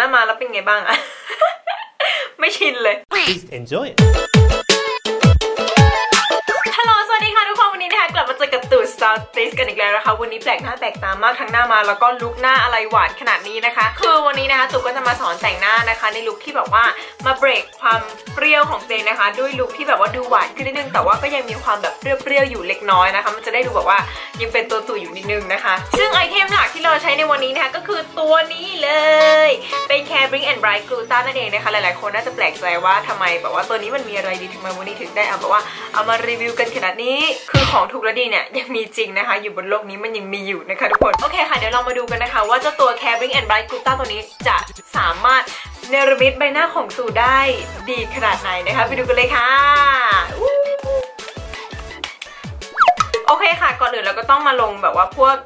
หน้ามาแล้วเป็นไงบ้างอะ ไม่ชินเลย Please enjoy it. เจอกับตู่ Star t a s t กันอีกแล้วนะคะ วันนี้แปลกหน้าแปลกตามากทั้งหน้ามาแล้วก็ลุคหน้าอะไรหวานขนาดนี้นะคะ คือวันนี้นะคะตู่ก็จะมาสอนแต่งหน้านะคะ ในลุคที่แบบว่ามาเบรกความเปรี้ยวของตัวเองนะคะ ด้วยลุคที่แบบว่าดูหวานขึ้นนิดนึง แต่ว่าก็ยังมีความแบบเปรี้ยวๆอยู่เล็กน้อยนะคะ มันจะได้ดูแบบว่ายังเป็นตัวตู่อยู่นิดนึงนะคะ ซึ่งไอเทมหลักที่เราใช้ในวันนี้นะคะก็คือตัวนี้เลยเป็น Care Bring and Bright Gluta นั่นเองนะคะหลายๆคนน่าจะแปลกใจว่าทำไมแบบว่าตัวนี้มันมีอะไรดีทำไมวันนี้ถึงได้เอาแบบว่าเอามารีวิวกันขนาดนี้คือของถูกและดีเนี่ยยังมีจริงนะคะ อยู่บนโลกนี้มันยังมีอยู่นะคะทุกคน โอเคค่ะ เดี๋ยวเรามาดูกันนะคะ ว่าเจ้าตัว Care Bring and Bright Gluta ตัวนี้จะสามารถเนรมิตใบหน้าของตู่ได้ดีขนาดไหนนะคะ ไปดูกันเลยค่ะโอเคค่ะ ก่อนอื่นเราก็ต้องมาลงแบบว่าพวก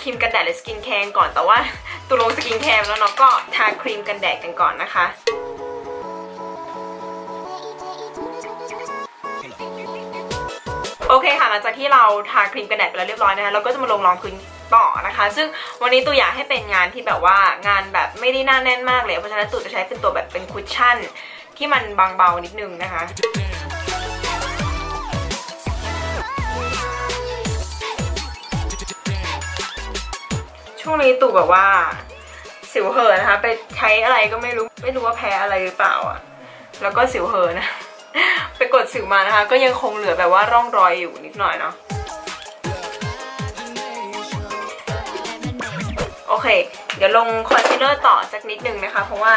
ครีมกันแดดหรือสกินแคร์ก่อนแต่ว่าตัวลงสกินแคร์แล้วเนาะก็ทาครีมกันแดดกันก่อนนะคะ โอเคค่ะหลังจากที่เราทาครีมกันแดดไปแล้วเรียบร้อยนะคะเราก็จะมาลงรองพื้นต่อนะคะ ซึ่งวันนี้ตัวอยากให้เป็นงานที่แบบว่างานแบบไม่ได้หน้าแน่นมากเลยเพราะฉะนั้นตัวจะใช้เป็นตัวแบบเป็นคุชชั่น ที่มันบางเบานิดนึงนะคะช่วงนี้ตู่แบบว่า สิวเห่อนะคะ ไปใช้อะไรก็ไม่รู้ ไม่รู้ว่าแพ้อะไรหรือเปล่าอะ แล้วก็สิวเห่อนะ ไป สิวมานะคะ ก็ยังคงเหลือแบบว่าร่องรอยอยู่นิดหน่อยเนาะโอเค เดี๋ยวลงคอนซีลเลอร์ต่อสักนิดนึงนะคะ เพราะว่า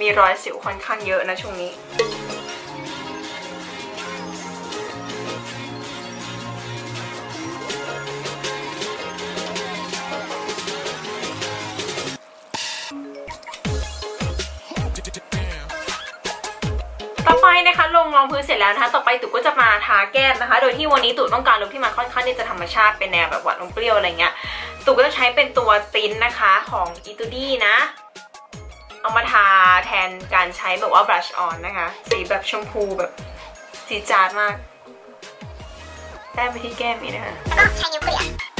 มีรอยสิวค่อนข้างเยอะนะช่วงนี้ต่ องพื้นเสร็จแล้วนะคะ ต่อไปตู่ก็จะมาทาแก้มนะคะ โดยที่วันนี้ตู่ต้องการลุคที่มันค่อนข้างที่จะธรรมชาติเป็นแนวแบบหวานอมเปรี้ยวอะไรเงี้ยตู่ก็จะใช้เป็นตัวตินนะคะของอีตูดี้นะ เอามาทาแทนการใช้แบบว่าบลัชออนนะคะ สีแบบชมพูแบบจีจาดมากแต้มไปที่แก้มนี้นะคะแล้วก็ใช้นิ้วเกลี่ย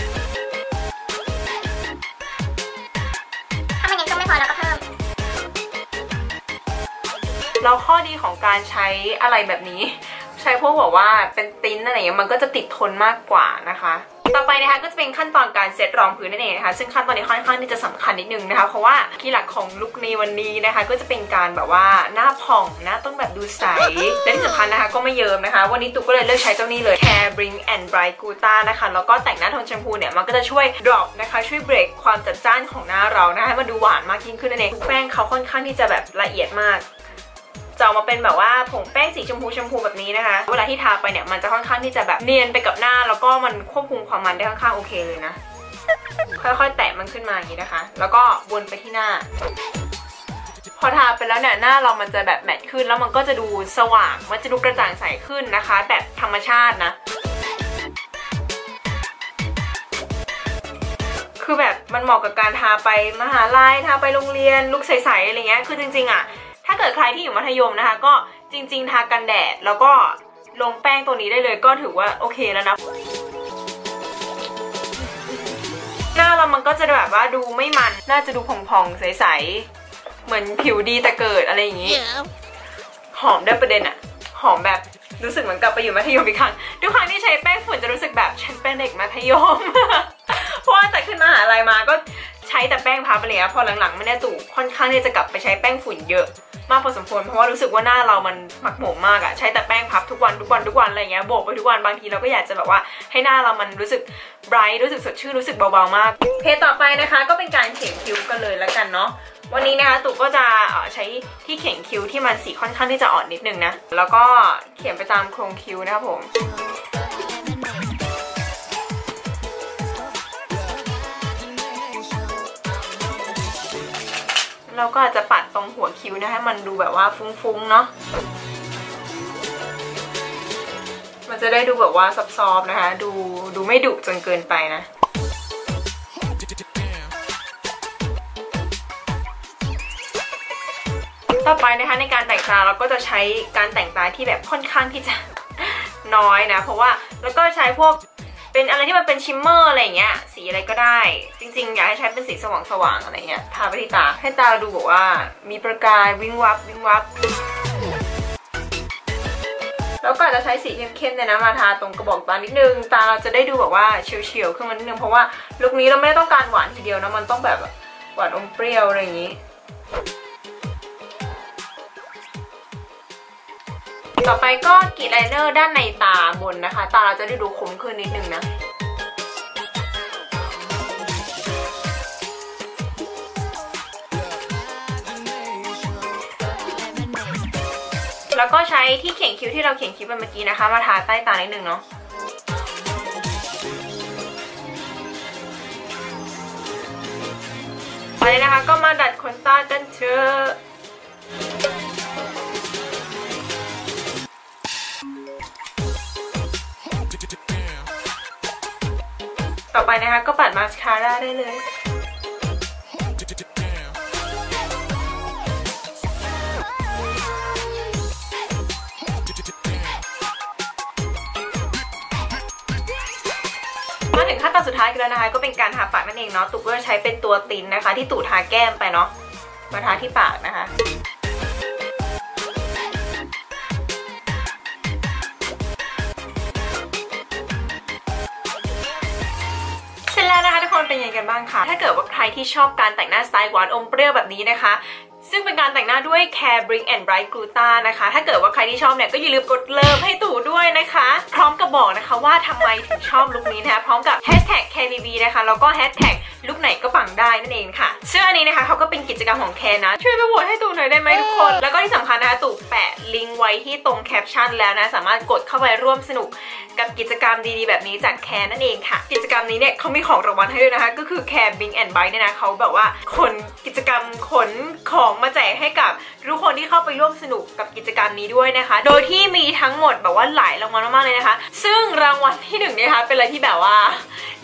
แล้วข้อดีของการใช้อะไรแบบนี้ ใช้พวกแบอกว่าเป็นติ้นอะไรอย่างเงี้ยมันก็จะติดทนมากกว่านะคะต่อไปนะคะก็จะเป็นขั้นตอนการเซตรองพื้นนั่นเองนะคะ ซึ่งขั้นตอนนี้ค่อนข้างที่จะสำคัญนิดนึงนะคะเพราะว่าคีย์หลักของลุคในวันนี้นะคะ ก็จะเป็นการแบบว่าหน้าผ่องหน้าต้องแบบดูใสและที่สำคัญนะคะก็ไม่เยิมนะคะ วันนี้ตุ๊กก็เลยเลือกใช้เจ้านี้เลย Care Bring and Bright Guta นะคะแล้วก็แต่งหน้าโทนแชมพูเนี่ยมันก็จะช่วย drop นะคะช่วยเบรกความจัดจ้านของหน้าเรานะคะให้มันดูหวานมากยิ่งขึ้นนั่นเองแป้งเขาค่อนข้างที่จะแบบละเอียดมาก จะออกมาเป็นแบบว่าผงแป้งสีชมพูชมพูแบบนี้นะคะ เวลาที่ทาไปเนี่ยมันจะค่อนข้างที่จะแบบเนียนไปกับหน้า แล้วก็มันควบคุมความมันได้ค่อนข้างโอเคเลยนะ ค่อยๆ แตะมันขึ้นมาอย่างนี้นะคะ แล้วก็วนไปที่หน้า พอทาไปแล้วเนี่ยหน้าเรามันจะแบบแมทขึ้น แล้วมันก็จะดูสว่าง มันจะดูกระจ่างใสขึ้นนะคะ แบบธรรมชาตินะคือแบบมันเหมาะกับการทาไปมหาลัยทาไปโรงเรียนลุกใสๆอะไรเงี้ยคือจริงๆอะ ถ้าเกิดใครที่อยู่มัธยมนะคะ ก็จริง ๆ ทากันแดด แล้วก็ลงแป้งตัวนี้ได้เลยก็ถือว่าโอเคแล้วนะหน้าเรามันก็จะแบบว่าดูไม่มัน น่าจะดูผ่องๆ ใสๆ เหมือนผิวดีแต่เกิดอะไรอย่างงี้ หอมได้ประเด็นอะหอมแบบรู้สึกเหมือนกลับไปอยู่มัธยมอีกครั้ง ทุกครั้งที่ใช้แป้งฝุ่นจะรู้สึกแบบฉันเป็นเด็กมัธยม เพราะว่าแต่ขึ้นมหาลัยมาก็ใช้แต่แป้งพับอะไรเงี้ยพอหลังๆไม่แน่ตู่ค่อนข้างที่จะกลับไปใช้แป้งฝุ่นเยอะ มากพอสมควรเพราะว่ารู้สึกว่าหน้าเรามันหมักหมมมากอะใช้แต่แป้งพับทุกวันทุกวันทุกวันอะไรเงี้ยโบกไปทุกวันบางทีเราก็อยากจะแบบว่าให้หน้าเรามันรู้สึกไบรท์รู้สึกสดชื่นรู้สึกเบาๆมากเพจต่อไปนะคะ ก็เป็นการเขียนคิ้วกันเลยแล้วกันเนาะวันนี้นะคะตู่ก็จะใช้ที่เขียนคิ้วที่มันสีค่อนข้างที่จะอ่อนนิดนึงนะแล้วก็เขียนไปตามโครงคิ้วนะครับผม เราก็อาจจะปัดตรงหัวคิ้วนะให้มันดูแบบว่าฟุ้งๆเนาะมันจะได้ดูแบบว่าซับซอฟๆนะคะ ดูดูไม่ดุจนเกินไปนะต่อไปนะคะในการแต่งตาเราก็จะใช้การแต่งตาที่แบบค่อนข้างที่จะน้อยนะ เพราะว่าแล้วก็ใช้พวก เป็นอะไรที่มันเป็นชิมเมอร์อะไรเงี้ย สีอะไรก็ได้ จริงๆ อยากให้ใช้เป็นสีสว่างๆอะไรเงี้ย ทาไปที่ตา ให้ตาดูแบบว่า มีประกายวิงวับวิงวับ แล้วก็อาจจะใช้สีเข้มๆเนี่ยนะมาทาตรงกระบอกตานิดนึง ตาเราจะได้ดูแบบว่าเฉียวๆขึ้นมานิดนึง เพราะว่าลุคนี้เราไม่ได้ต้องการหวานทีเดียวนะ มันต้องแบบหวานอมเปรี้ยวอะไรอย่างนี้ ต่อไปก็กรีดไลเนอร์ด้านในตาบนนะคะ ตาเราจะได้ดูคมขึ้นนิดนึงนะแล้วก็ใช้ที่เขียนคิ้วที่เราเขียนคิ้วไปเมื่อกี้นะคะ มาทาใต้ตานิดนึงเนาะไปนะคะก็มาดัดขนตากันเถอะ อไปนะคะ ก็ปัดมาสคาร่าได้เลยมาถึงขั้นตอนสุดท้ายกันแล้วนะคะ ก็เป็นการทาปากนั่นเองเนาะตุกก็จะใช้เป็นตัวตินนะคะ ที่ตู่ทาแก้มไปเนาะมาทาที่ปากนะคะ เป็นยังไงกันบ้างคะถ้าเกิดว่าใครที่ชอบการแต่งหน้าสไตล์หวานอมเปรี้ยวแบบนี้นะคะซึ่งเป็นการแต่งหน้าด้วย Care Bring and Bright Gluta นะคะ ถ้าเกิดว่าใครที่ชอบเนี่ยก็อย่าลืมกดเลิฟให้ตู่ด้วยนะคะ พร้อมกับบอกนะคะ ว่าทำไมถึงชอบลุคนี้นะคะพร้อมกับ Hashtag KBB นะคะแล้วก็ Hashtag ลุคไหนก็ปังได้นั่นเองค่ะซึ่งอันนี้นะคะเขาก็เป็นกิจกรรมของแคร์นะ ช่วยไปโหวตให้ตู่หน่อยได้ไหมทุกคน แล้วก็ที่สำคัญนะคะตู่แปะลิงก์ไว้ที่ตรงแคปชั่นแล้วนะสามารถกดเข้าไปร่วมสนุกกับกิจกรรมดีๆ แบบนี้จากแคร์นั่นเองค่ะ กิจกรรมนี้เนี่ยเขามีของรางวัลให้ด้วยนะคะ ก็คือแคร์บิงแอนด์ไบเนี่ยนะเขาแบบว่าขนกิจกรรมขนของมาแจกให้กับทุกคนที่เข้าไปร่วมสนุกกับกิจกรรมนี้ด้วยนะคะ โดยที่มีทั้งหมดแบบว่าหลายรางวัลมากๆเลยนะคะ ซึ่งรางวัลที่หนึ่งเนี่ยนะคะเป็นอะไรที่แบบว่า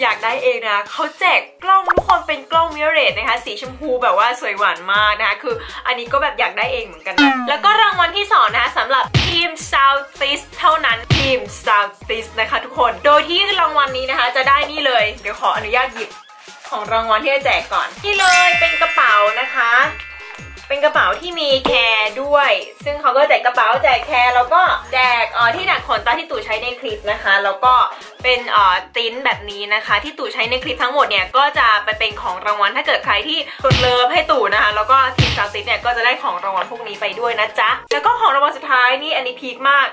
อยากได้เองนะเขาแจกกล้องทุกคนเป็นกล้องมิเรตนะคะ สีชมพูแบบว่าสวยหวานมากนะคะ คืออันนี้ก็แบบอยากได้เองเหมือนกันนะ แล้วก็รางวัลที่สองนะคะสำหรับทีม Southeast เท่านั้นทีม Southeast นะคะ ทุกคนโดยที่รางวัลนี้นะคะ จะได้นี่เลย เดี๋ยวขออนุญาตหยิบของรางวัลที่จะแจกก่อนนี่เลยเป็นกระเป๋านะคะ เป็นกระเป๋าที่มีแคร์ด้วย ซึ่งเขาก็แจกกระเป๋าแจกแคร์แล้วก็แจกอ่อที่ดักขนตาที่ตู่ใช้ในคลิปนะคะ แล้วก็เป็นอ่อติ้นแบบนี้นะคะ ที่ตู่ใช้ในคลิปทั้งหมดเนี่ยก็จะไปเป็นของรางวัลถ้าเกิดใครที่กดเลิฟให้ตู่นะคะ แล้วก็ทีมซาวติสเนี่ยก็จะได้ของรางวัลพวกนี้ไปด้วยนะจ๊ะแล้วก็ของรางวัลสุดท้ายนี่อันนี้พีคมาก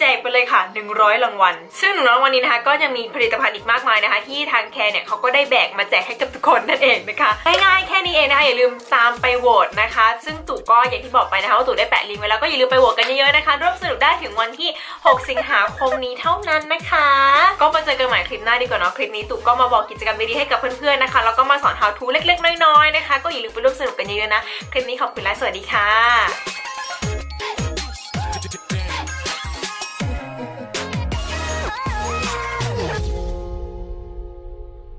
แจกไปเลยค่ะ 100 รางวัล ซึ่ง100รางวัลนี้นะคะก็ยังมีผลิตภัณฑ์อีกมากมายนะคะ ที่ทางแคร์เนี่ยเขาก็ได้แบกมาแจกให้กับทุกคนนั่นเองนะคะ ง่ายๆแค่นี้เองนะคะอย่าลืมตามไปโหวตนะคะ ซึ่งตู่ก็อย่างที่บอกไปนะคะว่าตู่ได้แปะลิงก์ไว้แล้วก็อย่าลืมไปโหวตกันเยอะๆนะคะร่วมสนุกได้ถึงวันที่ 6 สิงหาคมนี้เท่านั้นนะคะ ก็มาเจอกันใหม่คลิปหน้าดีกว่าเนาะคลิปนี้ตู่ก็มาบอกกิจกรรมดีๆให้กับเพื่อนๆนะคะแล้วก็มาสอน how to เล็กๆ น้อยๆนะคะ ก็อย่าลืมไปร่วมสนุกกันเยอะๆนะคลิปนี้ขอบคุณและสวัสดีค่ะ